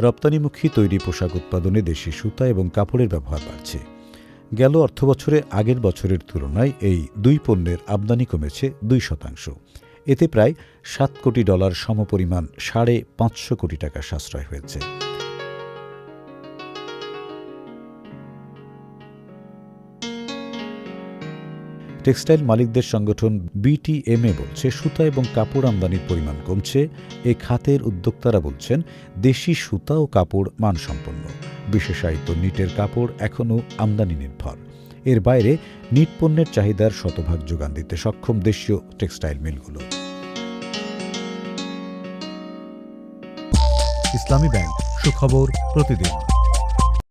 রপ্তানিমুখী তৈরি পোশাক উৎপাদনে দেশি সুতা এবং কাপড়ের ব্যবহার বাড়ছে। গেল অর্থবছরে আগের বছরের তুলনায় এই দুই পণ্যের আমদানি কমেছে দুই শতাংশ। এতে প্রায় সাত কোটি ডলার সমপরিমাণ সাড়ে পাঁচশো কোটি টাকা সাশ্রয় হয়েছে। টেক্সটাইল মালিকদের সংগঠন বিটিএমএ বলছে, সুতা এবং কাপড় আমদানির পরিমাণ কমছে। এ খাতের উদ্যোক্তারা বলছেন, দেশি সুতা ও কাপড় মানসম্পন্ন। বিশেষায়িত নিটের কাপড় এখনও আমদানি নির্ভর। এর বাইরে নিট পণ্যের চাহিদার শতভাগ যোগান দিতে সক্ষম দেশীয় টেক্সটাইল মিলগুলো। ইসলামী ব্যাংক, সুখবর প্রতিদিন।